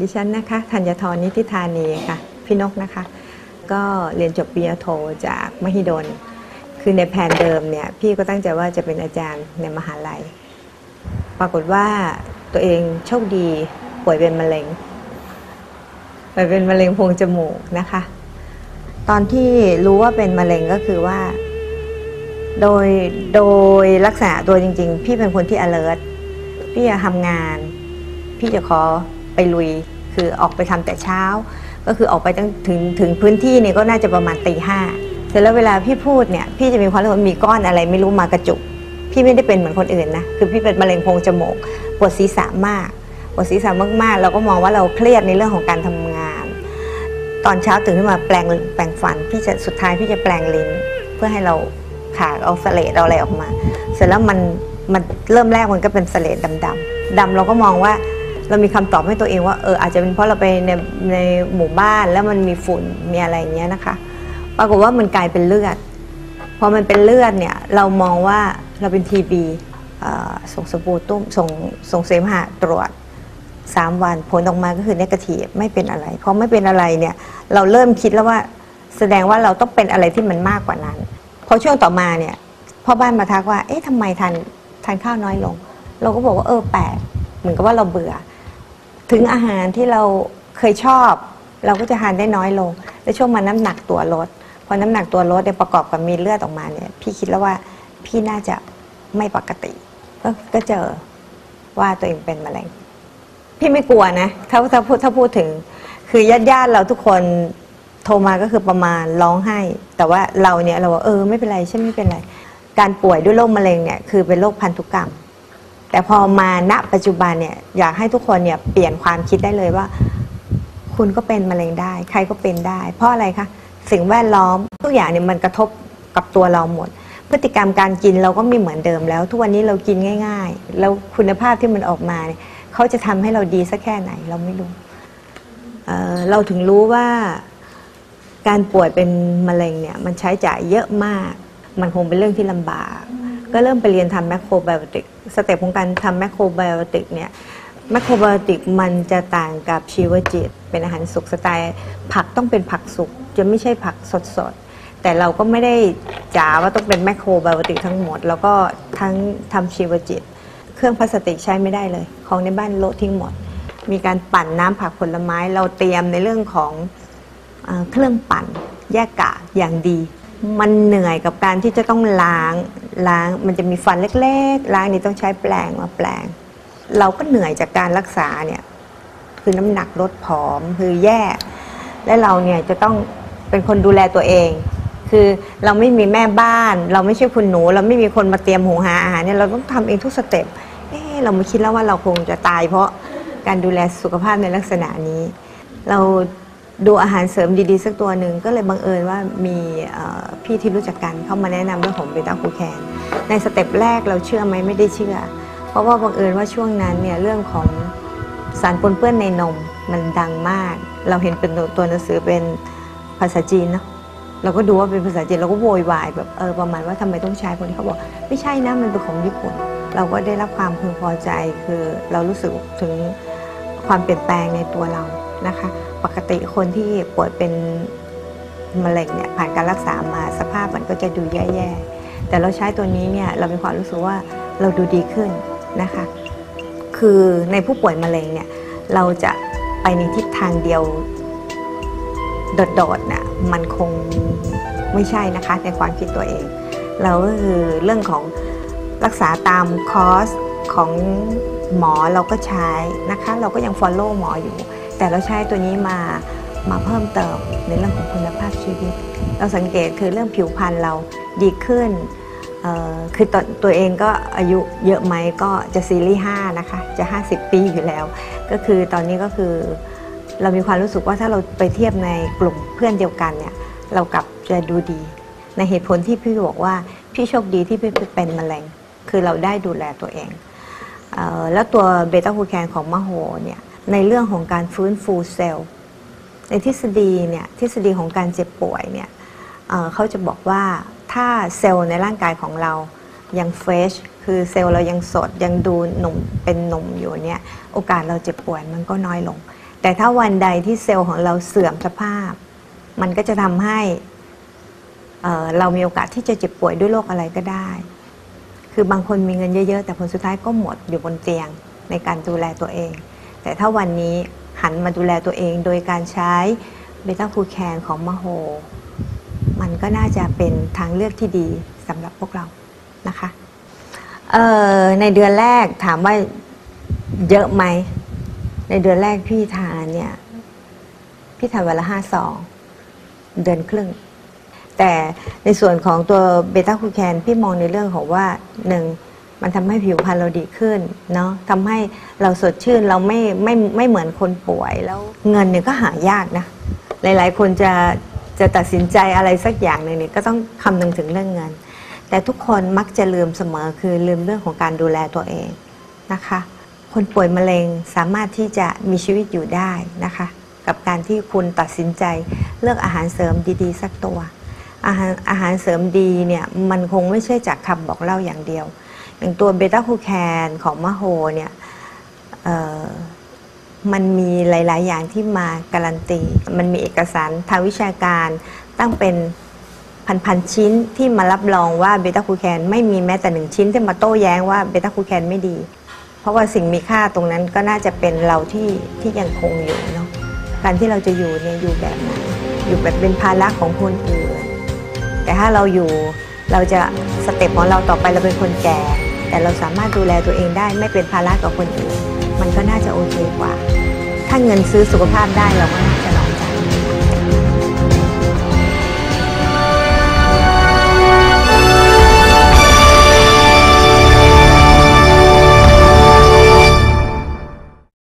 ดิฉันนะคะธัญทรนิติธานีค่ะ พี่นกนะคะ ก็เรียนจบปริญญาโทจากมหิดล คือในแผนเดิมเนี่ย พี่ก็ตั้งใจว่าจะเป็นอาจารย์ในมหาลัย ปรากฏว่าตัวเองโชคดีป่วยเป็นมะเร็งป่วยเป็นมะเร็งโพรงจมูกนะคะ ตอนที่รู้ว่าเป็นมะเร็งก็คือว่า โดยโดยลักษณะตัวจริง ๆ พี่เป็นคนที่ alert พี่จะทำงาน พี่จะขอไปลุย คือออกไปทำแต่เช้า ก็คือออกไปตั้งถึงถึงพื้นที่เนี่ยก็น่าจะประมาณตีห้าเสร็จแล้วเวลาพี่พูดเนี่ยพี่จะมีความรู้สึกมีก้อนอะไรไม่รู้มากระจุก พี่ไม่ได้เป็นเหมือนคนอื่นนะคือพี่เป็นมะเร็งโพรงจมูกปวดศีรษะมากปวดศีรษะมากๆ เราก็มองว่าเราเครียดในเรื่องของการทำงาน ตอนเช้าตื่นขึ้นมาแปลงแปลงฟันพี่จะสุดท้ายพี่จะแปลงลิ้น เพื่อให้เราขาเอาเสลดเอาอะไรออกมา เสร็จแล้วมันมันเริ่มแรกมันก็เป็นเสลดดำๆดำเราก็มองว่า เรามีคำตอบให้ตัวเองว่าเอออาจจะเป็นเพราะเราไปในในหมู่บ้านแล้วมันมีฝุ่นมีอะไรอย่างเงี้ยนะคะ ปรากฏว่ามันกลายเป็นเลือดพอมันเป็นเลือดเนี่ยเรามองว่าเราเป็นทีบีส่งสบู่ตุ้มส่งส่งเสมหะตรวจ 3 วันผลออกมาก็คือเนกาทีฟไม่เป็นอะไรพอไม่เป็นอะไรเนี่ยเราเริ่มคิดแล้วว่าแสดงว่าเราต้องเป็นอะไรที่มันมากกว่านั้น พอช่วงต่อมาเนี่ยพ่อบ้านมาทักว่า เอ๊ะทำไมทานทานข้าวน้อยลง เราก็บอกว่าเออแปลกเหมือนกับว่าเราเบื่อ ถึงอาหารที่เราเคยชอบ เราก็จะทานได้น้อยลง และช่วงมาน้ำหนักตัวลดพอน้ำหนักตัวลดเนี่ยประกอบกับมีเลือดออกมาเนี่ยพี่คิดแล้วว่าพี่น่าจะไม่ปกติก็ก็เจอว่าตัวเองเป็นมะเร็ง พี่ไม่กลัวนะถ้าถ้าพูดถ้าพูดถึง คือญาติญาติเราทุกคนโทรมาก็คือประมาณร้องไห้ แต่ว่าเราเนี่ยเราว่าเออไม่เป็นไรใช่ไม่เป็นไร การป่วยด้วยโรคมะเร็งเนี่ยคือเป็นโรคพันธุกรรม แต่พอมาณปัจจุบันเนี่ยอยากให้ทุกคนเนี่ยเปลี่ยนความคิดได้เลยว่า คุณก็เป็นมะเร็งได้ ใครก็เป็นได้ เพราะอะไรคะสิ่งแวดล้อมทุกอย่างเนี่ยมันกระทบกับตัวเราหมด พฤติกรรมการกินเราก็ไม่เหมือนเดิมแล้ว ทุกวันนี้เรากินง่าย ๆ แล้วคุณภาพที่มันออกมาเนี่ยเขาจะทำให้เราดีสักแค่ไหนเราไม่รู้เเราถึงรู้ว่าการป่วยเป็นมะเร็งเนี่ยมันใช้จ่ายเยอะมาก มันคงเป็นเรื่องที่ลำบาก ก็เริ่มไปเรียนทำแมคโครไบโอติกสเต็ปของการทำแมคโครไบโอติกเนี่ยแมคโครไบโอติกมันจะต่างกับชีวจิต เป็นอาหารสุกสไตล์ผักต้องเป็นผักสุก จะไม่ใช่ผักสดๆ แต่เราก็ไม่ได้จ๋าว่าต้องเป็นแมคโครไบโอติกทั้งหมด แล้วก็ทั้งทำชีวจิต เครื่องพลาสติกใช้ไม่ได้เลย ของในบ้านโละทิ้งหมด มีการปั่นน้ำผักผลไม้เราเตรียมในเรื่องของเครื่องปั่นแยกกากอย่างดี มันเหนื่อยกับการที่จะต้องล้าง ล้างมันจะมีฟันเล็กๆ ล้างนี่ต้องใช้แปลงมาแปลง เราก็เหนื่อยจากการรักษาเนี่ยคือน้ำหนักลดผอมคือแย่ และเราเนี่ยจะต้องเป็นคนดูแลตัวเอง คือเราไม่มีแม่บ้าน เราไม่ใช่คุณหนู เราไม่มีคนมาเตรียมหุงหาอาหารเนี่ยเราต้องทำเองทุกสเต็ปเออเราไม่คิดแล้วว่าเราคงจะตายเพราะการดูแลสุขภาพในลักษณะนี้ เรา ดูอาหารเสริมดีๆ สักตัวหนึ่งก็เลยบังเอิญว่ามีพี่ที่รู้จักกันเข้ามาแนะนำเรื่องของเบต้าคูแคนในสเต็ปแรกเราเชื่อไหมไม่ได้เชื่อ เพราะว่าบังเอิญว่าช่วงนั้นเนี่ยเรื่องของสารปนเปื้อนในนมมันดังมาก เราเห็นเป็นตัวหนังสือเป็นภาษาจีนเนาะเราก็ดูว่าเป็นภาษาจีนเราก็โวยวายแบบเออประมาณว่าทำไมต้องใช้คนที่เขาบอก ไม่ใช่นะมันเป็นของญี่ปุ่น เราก็ได้รับความพึงพอใจคือเรารู้สึกถึงความเปลี่ยนแปลงในตัวเรานะคะ ปกติคนที่ป่วยเป็นมะเร็งเนี่ยผ่านการรักษามาสภาพมันก็จะดูแย่ๆ แต่เราใช้ตัวนี้เนี่ยเรามีความรู้สึกว่าเราดูดีขึ้นนะคะ คือในผู้ป่วยมะเร็งเนี่ยเราจะไปในทิศทางเดียวโดดๆน่ะมันคงไม่ใช่นะคะในความคิดตัวเอง เราก็คือเรื่องของรักษาตามคอร์สของหมอเราก็ใช้นะคะ เราก็ยัง follow หมออยู่ แต่เราใช้ตัวนี้มามาเพิ่มเติมในเรื่องของคุณภาพชีวิต เราสังเกตคือเรื่องผิวพรรณเราดีขึ้น คือตตัวเองก็อายุเยอะไหมก็จะซีรีส์5นะคะ จะ 50 ปีอยู่แล้ว ก็คือตอนนี้ก็คือเรามีความรู้สึกว่าถ้าเราไปเทียบในกลุ่มเพื่อนเดียวกันเนี่ยเรากลับจะดูดี ในเหตุผลที่พี่บอกว่าพี่โชคดีที่พี่เป็นมะเร็ง คือเราได้ดูแลตัวเองเออแล้วตัวเบต้าคูแคนของมะโหเนี่ย ในเรื่องของการฟื้นฟูเซลล์ในทฤษฎีเนี่ยทฤษฎีของการเจ็บป่วยเนี่ยเเขาจะบอกว่าถ้าเซลล์ในร่างกายของเรายังเฟรชคือเซลล์เรายังสดยังดูหนุ่มเป็นหนุ่มอยู่เนี่ยโอกาสเราเจ็บป่วยมันก็น้อยลง แต่ถ้าวันใดที่เซลล์ของเราเสื่อมสภาพ มันก็จะทำให้เเรามีโอกาสที่จะเจ็บป่วยด้วยโรคอะไรก็ได้ คือบางคนมีเงินเยอะ ๆ แต่ผลสุดท้ายก็หมดอยู่บนเตียงในการดูแลตัวเอง แต่ถ้าวันนี้หันมาดูแลตัวเองโดยการใช้เบต้าคูแคนของมโห มันก็น่าจะเป็นทางเลือกที่ดีสำหรับพวกเรานะคะในเดือนแรกถามว่าเยอะไหม ในเดือนแรกพี่ทานเนี่ยพี่ทานวันละห้าซองเดือนครึ่ง แต่ในส่วนของตัวเบต้าคูแคนพี่มองในเรื่องของว่าหนึ่ง มันทำให้ผิวพรรณเราดีขึ้นเนาะทำให้เราสดชื่นเราไม่ไม่ไม่เหมือนคนป่วยแล้วเงินเนี่ยก็หายากนะ หลายๆ คนจะจะตัดสินใจอะไรสักอย่างหนึ่งเนี่ยก็ต้องคำนึงถึงเรื่องเงิน แต่ทุกคนมักจะลืมเสมอคือลืมเรื่องของการดูแลตัวเองนะคะ คนป่วยมะเร็งสามารถที่จะมีชีวิตอยู่ได้นะคะ กับการที่คุณตัดสินใจเลือกอาหารเสริมดีๆ สักตัว อาหารอาหารเสริมดีเนี่ยมันคงไม่ใช่จากคำบอกเล่าอย่างเดียว อย่างตัวเบต้าคูแคนของมะโฮเนี่ยมันมีหลาย ๆ อย่างที่มาการันตี มันมีเอกสารทางวิชาการตั้งเป็นพันๆชิ้นที่มารับรองว่าเบต้าคูแคนไม่มีแม้แต่หนึ่งชิ้นที่มาโต้แย้งว่าเบต้าคูแคนไม่ดี เพราะว่าสิ่งมีค่าตรงนั้นก็น่าจะเป็นเราที่ที่ยังคงอยู่เนาะการที่เราจะอยู่เนี่ยอยู่แบบไหนอยู่แบบเป็นภาระของคนอื่นแต่ถ้าเราอยู่เราจะสเต็ปของเราต่อไปเราเป็นคนแก่ แต่เราสามารถดูแลตัวเองได้ไม่เป็นภาระกับคนอื่น มันก็น่าจะโอเคกว่า ถ้าเงินซื้อสุขภาพได้เราก็